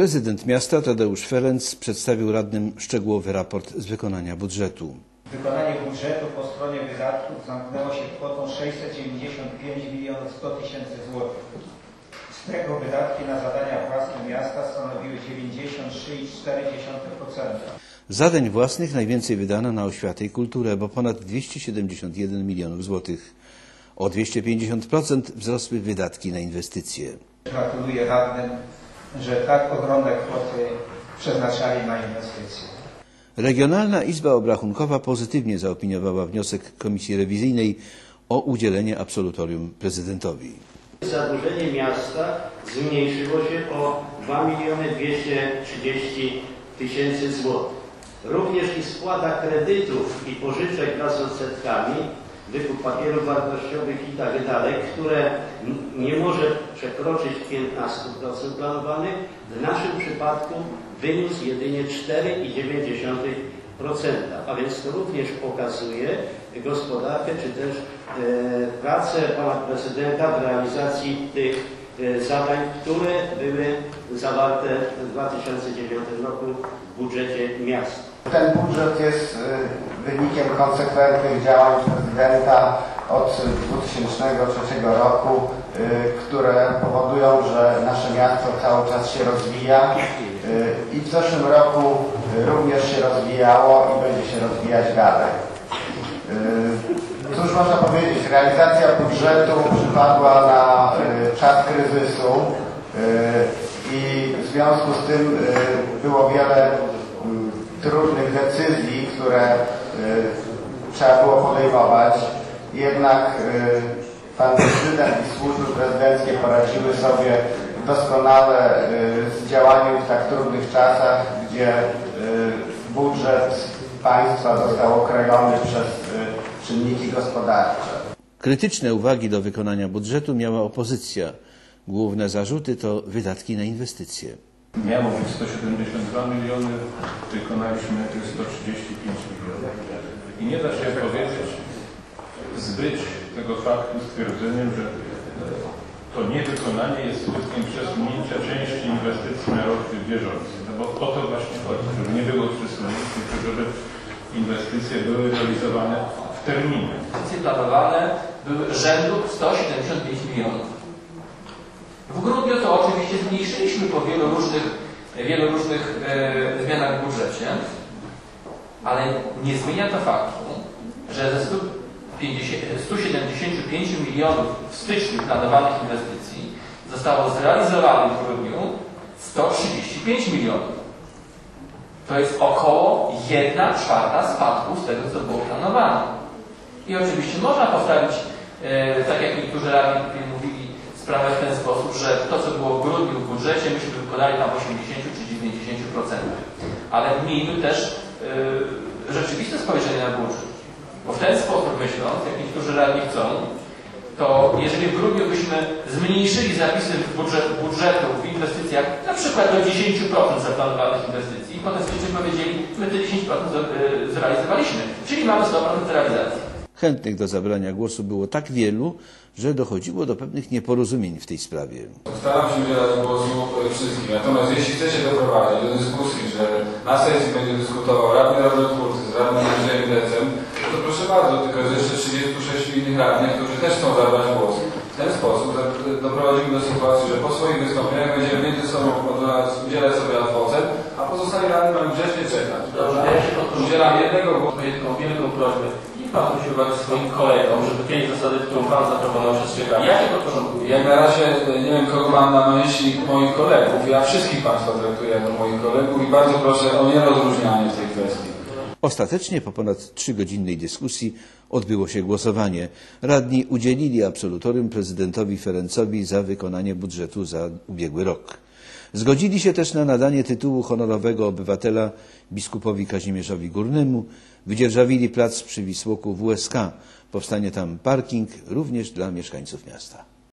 Prezydent miasta Tadeusz Ferenc przedstawił radnym szczegółowy raport z wykonania budżetu. Wykonanie budżetu po stronie wydatków zamknęło się kwotą 695 milionów 100 tysięcy złotych. Z tego wydatki na zadania własne miasta stanowiły 93,4%. Zadań własnych najwięcej wydano na oświatę i kulturę, bo ponad 271 milionów złotych. O 250% wzrosły wydatki na inwestycje. Gratuluję radnym, że tak ogromne kwoty przeznaczali na inwestycje. Regionalna Izba Obrachunkowa pozytywnie zaopiniowała wniosek Komisji Rewizyjnej o udzielenie absolutorium prezydentowi. Zadłużenie miasta zmniejszyło się o 2 miliony 230 tysięcy złotych. Również i spłata kredytów i pożyczek wraz z odsetkami, wykup papierów wartościowych i tak które nie może przekroczyć 15% planowanych, w naszym przypadku wyniósł jedynie 4,9%. A więc to również pokazuje gospodarkę, czy też e, pracę pana prezydenta w realizacji tych e, zadań, które były zawarte w 2009 roku w budżecie miasta. Ten budżet jest y, wynikiem konsekwentnych działań prezydenta od 2003 roku, y, które powodują, że nasze miasto cały czas się rozwija y, i w zeszłym roku również się rozwijało i będzie się rozwijać dalej. Cóż można powiedzieć, realizacja budżetu przypadła na czas kryzysu i w związku z tym było wiele trudnych decyzji, które y, trzeba było podejmować. Jednak y, pan prezydent i służby prezydenckie poradziły sobie doskonale y, z działaniem w tak trudnych czasach, gdzie budżet państwa został okrojony przez czynniki gospodarcze. Krytyczne uwagi do wykonania budżetu miała opozycja. Główne zarzuty to wydatki na inwestycje. Miało być 172 miliony, wykonaliśmy 135 milionów. I nie da się powiedzieć, zbyć tego faktu stwierdzeniem, że e, to niewykonanie jest skutkiem przesunięcia części inwestycji na rok bieżący. No bo o to właśnie chodzi, żeby nie było przesunięć, tylko żeby inwestycje były realizowane w terminie. Inwestycje planowane były rzędu 175 milionów. W grudniu to oczywiście zmniejszyliśmy po wielu różnych, wielu różnych e, zmianach w budżecie, ale nie zmienia to faktu, że ze 150, 175 milionów w styczniu planowanych inwestycji zostało zrealizowanych w grudniu 135 milionów. To jest około 1 czwarta spadku z tego, co było planowane. I oczywiście można postawić, e, tak jak niektórzy radni mówili, sprawę w ten sposób, że to, co było w grudniu w budżecie, myśmy wykonali tam 80 czy 90%. Ale miejmy też e, rzeczywiste spojrzenie na budżet. Bo w ten sposób myśląc, jak niektórzy radni chcą, to jeżeli w grudniu byśmy zmniejszyli zapisy w budżet, budżetu w inwestycjach, na przykład do 10% zaplanowanych inwestycji, i potem powiedzieli, my te 10% z- e, zrealizowaliśmy, czyli mamy 100% realizacji. Chętnych do zabrania głosu było tak wielu, że dochodziło do pewnych nieporozumień w tej sprawie. Staram się udzielać głosu wszystkim. Natomiast jeśli chcecie doprowadzić do dyskusji, że na sesji będzie dyskutował radny Kurty z radnym Andrzejem Decem, to proszę bardzo, tylko jest jeszcze 36 innych radnych, którzy też chcą zabrać głos. W ten sposób do- doprowadzimy do sytuacji, że po swoich wystąpieniach będziemy między sobą udzielać sobie ocen, a pozostali radni mają grzecznie czekać. Dobrze, ja się podproszę. Udzielam jednego głosu. Taką wielką prośbę. Pan musi uwagi swoim kolegom, żeby pięć zasady, którą Pan zaproponował przestrzegali. Ja się podporządkuję. Jak na razie e, nie wiem, kogo mam na myśli moich kolegów. Ja wszystkich Państwa traktuję jako moich kolegów i bardzo proszę o nierozróżnianie w tej kwestii. Ostatecznie po ponad trzygodzinnej dyskusji odbyło się głosowanie. Radni udzielili absolutorium prezydentowi Ferencowi za wykonanie budżetu za ubiegły rok. Zgodzili się też na nadanie tytułu honorowego obywatela biskupowi Kazimierzowi Górnemu, wydzierżawili plac przy Wisłoku WSK. Powstanie tam parking również dla mieszkańców miasta.